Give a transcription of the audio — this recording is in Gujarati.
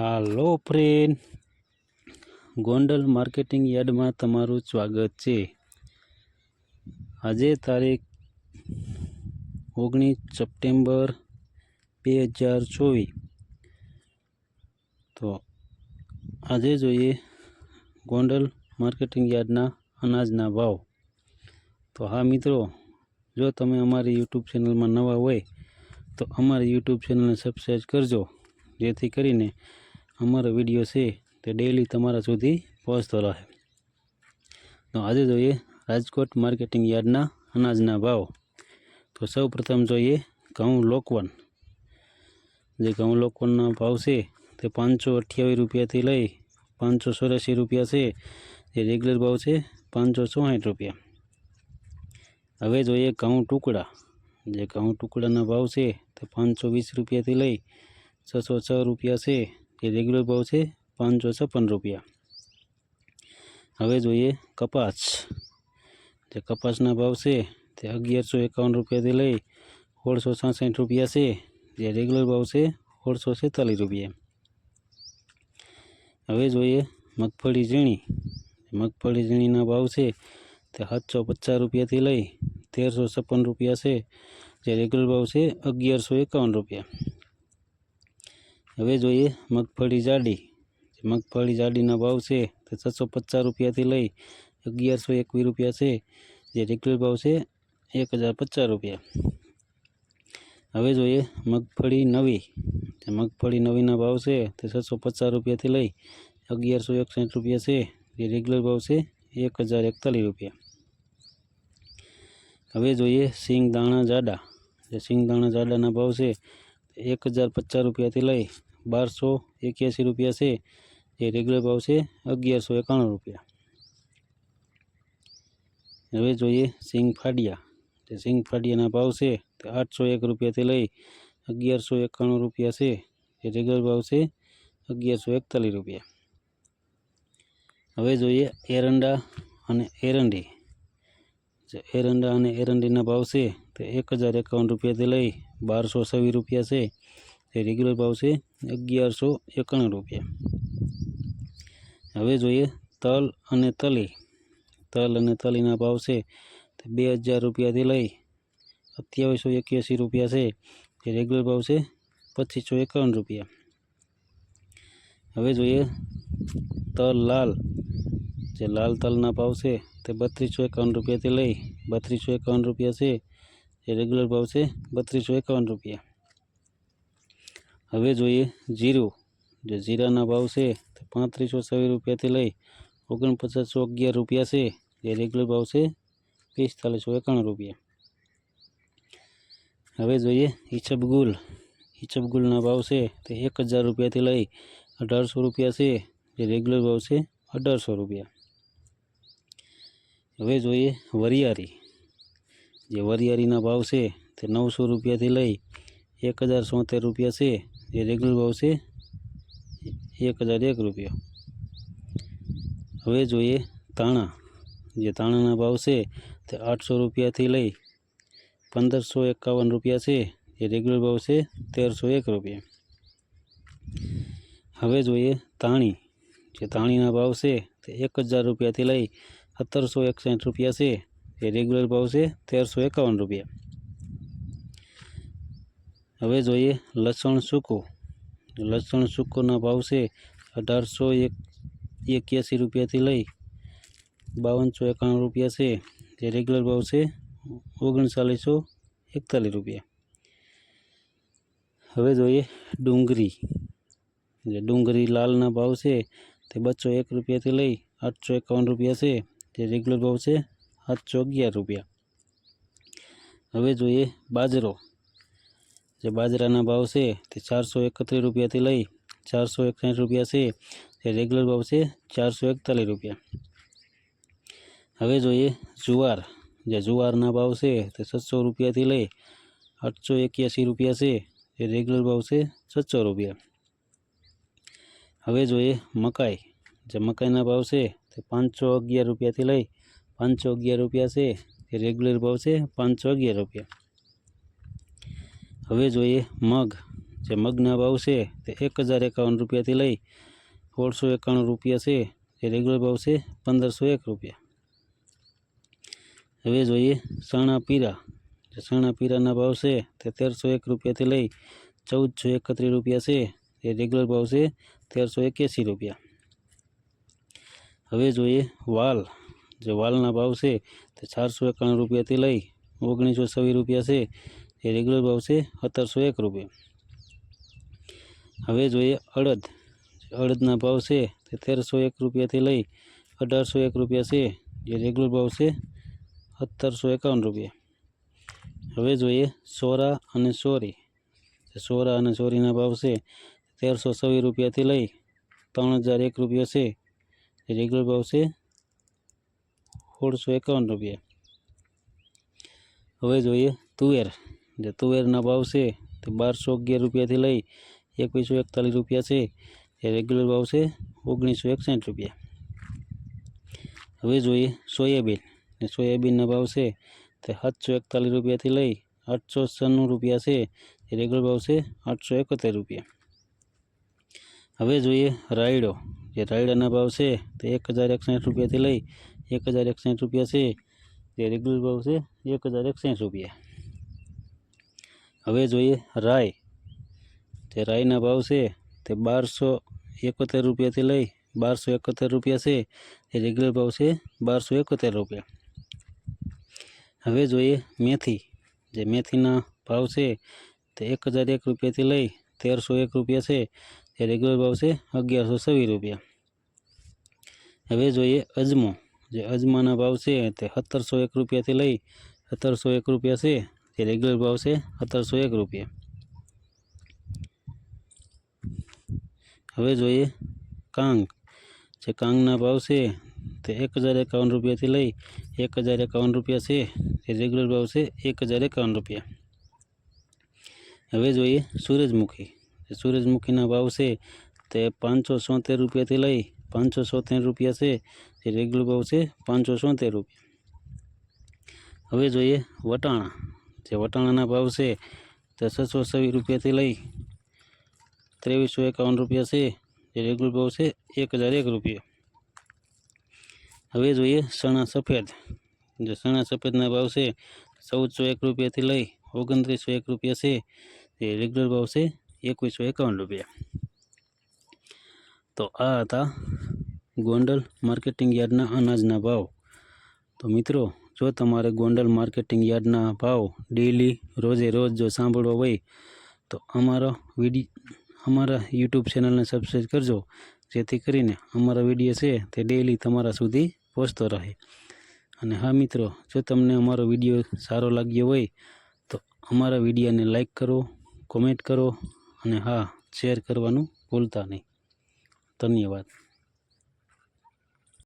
હાલો ફ્રેન્ડ ગોંડલ માર્કેટિંગ યાર્ડમાં તમારું સ્વાગત છે આજે તારીખ ઓગણીસ સપ્ટેમ્બર બે હજાર ચોવીસ તો આજે જોઈએ ગોંડલ માર્કેટિંગ યાર્ડના અનાજના ભાવ તો હા મિત્રો જો તમે અમારી યુટ્યુબ ચેનલમાં નવા હોય તો અમારી યુટ્યુબ ચેનલને સબસ્ક્રાઈબ કરજો જેથી કરીને અમારો વિડીયો છે તે ડેલી તમારા સુધી પહોંચતો રહે તો આજે જોઈએ રાજકોટ માર્કેટિંગ યાર્ડના અનાજના ભાવ તો સૌ પ્રથમ જોઈએ ઘઉં લોકવન જે ઘઉં લોકવનના ભાવ છે તે પાંચસો અઠ્યાવીસ રૂપિયાથી લઈ પાંચસો ચોરાસી રૂપિયા છે જે રેગ્યુલર ભાવ છે પાંચસો ચોસઠ રૂપિયા હવે જોઈએ ઘઉં ટુકડા જે ઘઉં ટુકડાના ભાવ છે તે પાંચસો વીસ રૂપિયાથી લઈ છસો છ રૂપિયા છે ये रेग्युलर भाव से पाँच सौ छप्पन रुपया हमें जो ये कपास कपासना भाव से अगियार सौ एकावन रुपया से लई सोल सौ सड़सठ रुपया से जे रेग्युलर भाव से सोल सौ सेतालीस रुपया हमें जो ये मगफली झीणी मगफली झीणीना भाव से सात सौ पचास रुपया लई तेर सौ छप्पन रुपया से जे रेग्युलर भाव से अगियार सौ एकावन रुपया હવે જોઈએ મગફળી જાડી મગફળી જાડીના ભાવ છે તે છસો પચાસ રૂપિયાથી લઈ અગિયારસો એકવીસ રૂપિયા છે જે રેગ્યુલર ભાવ છે એક હજાર પચાસ રૂપિયા હવે જોઈએ મગફળી નવી મગફળી નવીના ભાવ છે તે છસો પચાસ રૂપિયાથી લઈ અગિયારસો એકસઠ રૂપિયા છે જે રેગ્યુલર ભાવ છે એક હજાર એકતાલીસ રૂપિયા હવે જોઈએ સિંગ દાણા જાડા જે સિંગ દાણા જાડાના ભાવ છે એક હજાર પચાસ રૂપિયાથી લઈ બારસો એક્યાસી રૂપિયા છે એ રેગ્યુલર ભાવ છે અગિયારસો એકાણું રૂપિયા હવે જોઈએ સિંગ ફાડિયા તે સિંગ ફાડિયાના ભાવ છે તે આઠસો એક રૂપિયાથી લઈ અગિયારસો એકાણું રૂપિયા છે એ રેગ્યુલર ભાવ છે અગિયારસો એકતાલીસ રૂપિયા હવે જોઈએ એરંડા અને એરંડી એરંડા અને એરંડીના ભાવ છે તે એક હજાર એકાવન રૂપિયાથી લઈ બારસો છવ્વીસ રૂપિયા છે थे रेगुलर पावसे 1191 रुया હવે જોઈએ તલ અને તલે તલ અને તલીના पावસે તે 2000 રૂપિયા થી લઈ 2281 રૂપિયા છે તે रेगुलर पावસે 2551 રૂપિયા હવે જોઈએ તલ લાલ જે લાલ તલના पावસે તે 3251 રૂપિયા થી લઈ 3251 રૂપિયા છે તે रेगुलर पावસે 3251 રૂપિયા हमें जो है जीरो जो जीरा भाव से तो सौ छवी रुपया लई ओगन पचास सौ अगर रुपया से ये रेग्युलर भाव से पिस्तालीस सौ एकाणु रुपया हमें जो है हिचबगुल हिचबगुल भाव से तो एक हज़ार रुपया लई अठार सौ रुपया से जो रेग्युलर भाव से अठार सौ रुपया हमें जो है वरियारी जो वरियारी भाव से नौ सौ रुपया लई एक हज़ार सोतेर रुपया से ये रेगुलर भाव से एक हज़ार एक रुपया हमें जो ये ताणा ये ताणा भाव से तो आठ सौ रुपया थी लई पंदर सौ एकावन रुपया से ये रेगुलर भाव से तेर सौ एक रुपया हमें जो ये ताणी जो ताणीना भाव से तो एक हज़ार रुपया थी लई सत्तर सौ एकसठ रुपया से ये रेगुलर भाव से तेर सौ एकावन रुपया હવે જોઈએ લસણ સૂકો લસણ સૂકોના ભાવ છે અઢારસો એક એક્યાસી રૂપિયાથી લઈ બાવનસો એકાણું રૂપિયા છે જે રેગ્યુલર ભાવ છે ઓગણચાલીસો એકતાલીસ રૂપિયા હવે જોઈએ ડુંગળી એટલે ડુંગળી લાલના ભાવ છે તે બસો એક રૂપિયાથી લઈ આઠસો એકાવન રૂપિયા છે જે રેગ્યુલર ભાવ છે આઠસો અગિયાર રૂપિયા હવે જોઈએ બાજરો जो बाजरा भाव से चार सौ एकत्र रुपया लई चार सौ एक रुपया से रेग्युलर भाव से चार सौ एकतालीस रुपया हमें जो है जुआर जो जुआर भाव से तो छ सौ रुपया लई आठ सौ एक रुपया से रेग्युलर भाव से छसो रुपया हमें जो ये मकाई जो मकाई भाव से तो पाँच सौ अगियार रुपया लई पाँच सौ अगियार रुपया से रेग्युलर भाव से पाँच सौ अगियार रुपया हमें जो ये मग जो मगना भाव से तो एक हज़ार एकावन रुपया लई सोल सौ एकाणु रुपया से रेग्युलर भाव से पंदर सौ एक रुपया हमें जो ये सणा पीरा सणा पीरा भाव से तेर सौ एक रुपया लई चौदह सौ एकत्र रुपया से रेग्युलर भाव से तेर सौ एक रुपया हमें जो ये वाल जो वाल भाव से चार सौ एकाणु रुपया लई ओगनीस सौ छवी रुपया से ये रेग्युलर भाव से अतर सौ एक रुपये हमें जो है अड़द अड़दना भाव से तेरह सौ एक रुपया लई अठार सौ एक रुपया से जो रेग्युलर भाव से सत्तर सौ एकावन रुपया हमें जो है सोरा अने सोरी सोरा अने सोरी भाव से तेर सौ सवी रुपया लई तर हज़ार एक रुपया से रेग्युलर भाव से सौ एकावन रुपया हमें जो है तुवेर जो तुवेर न भाव से तो बार सौ अगिय रुपया लई एक सौ एकतालीस रुपया से रेग्युलर भाव से ओगनीसो एकसठ रुपया हमें जो सोयाबीन सोयाबीन न भाव से तो सात सौ एकतालीस रुपया लई आठ सौ छन्नू रुपया से रेग्युलर भाव से आठ सौ एकहत्तर रुपया हमें जो है रायडो जो रायडा भाव से तो एक हज़ार एकसठ रुपया लई एक हज़ार एकसठ रुपया से रेग्युलर भाव से एक हज़ार एकसठ रुपया હવે જોઈએ રાય તે રાયના ભાવ છે તે બારસો એકોતેર રૂપિયાથી લઈ બારસો એકોતેર રૂપિયા છે એ રેગ્યુલર ભાવ છે બારસો એકોતેર રૂપિયા હવે જોઈએ મેથી જે મેથીના ભાવ છે તે એક હજાર એક રૂપિયાથી લઈ તેરસો એક રૂપિયા છે એ રેગ્યુલર ભાવ છે અગિયારસો છવ્વીસ રૂપિયા હવે જોઈએ અજમો જે અજમાના ભાવ છે તે સત્તરસો એક રૂપિયાથી લઈ સત્તરસો એક રૂપિયા છે ये रेगुलर भाव से अतर सौ एक रुपये हमें जो ये कांग से कांगना भाव से तो एक हज़ार एकावन रुपया थी लई एक हज़ार एकावन रुपया से रेगुलर भाव से एक हज़ार एकावन रुपया हमें जो ये सूरजमुखी सूरजमुखी भाव से तो पाँच सौ सोतेर रुपया थी लई पाँच सौ सोतेर रुपया से रेगुलर भाव से पाँच सौ सोतेर रुपया हमें जो है वटाणा જે વટાણાના ભાવ છે તે છસો છવ્વીસ રૂપિયાથી લઈ ત્રેવીસો એકાવન રૂપિયા છે જે રેગ્યુલર ભાવ છે એક હજાર એક રૂપિયા હવે જોઈએ સણા સફેદ જે સણા સફેદના ભાવ છે ચૌદસો એક રૂપિયાથી લઈ ઓગણત્રીસો એક રૂપિયા છે એ રેગ્યુલર ભાવ છે એકવીસો એકાવન રૂપિયા તો આ હતા ગોંડલ માર્કેટિંગ યાર્ડના અનાજના ભાવ તો મિત્રો જો તમારે ગોંડલ માર્કેટિંગ યાર્ડના ભાવ ડેલી રોજે રોજ જો સાંભળવો હોય તો અમારો વિડી અમારા યુટ્યુબ ચેનલને સબસ્ક્રાઈબ કરજો જેથી કરીને અમારા વિડીયો છે તે ડેલી તમારા સુધી પહોંચતો રહે અને હા મિત્રો જો તમને અમારો વિડીયો સારો લાગ્યો હોય તો અમારા વિડીયોને લાઇક કરો કોમેન્ટ કરો અને હા શેર કરવાનું ભૂલતા નહીં ધન્યવાદ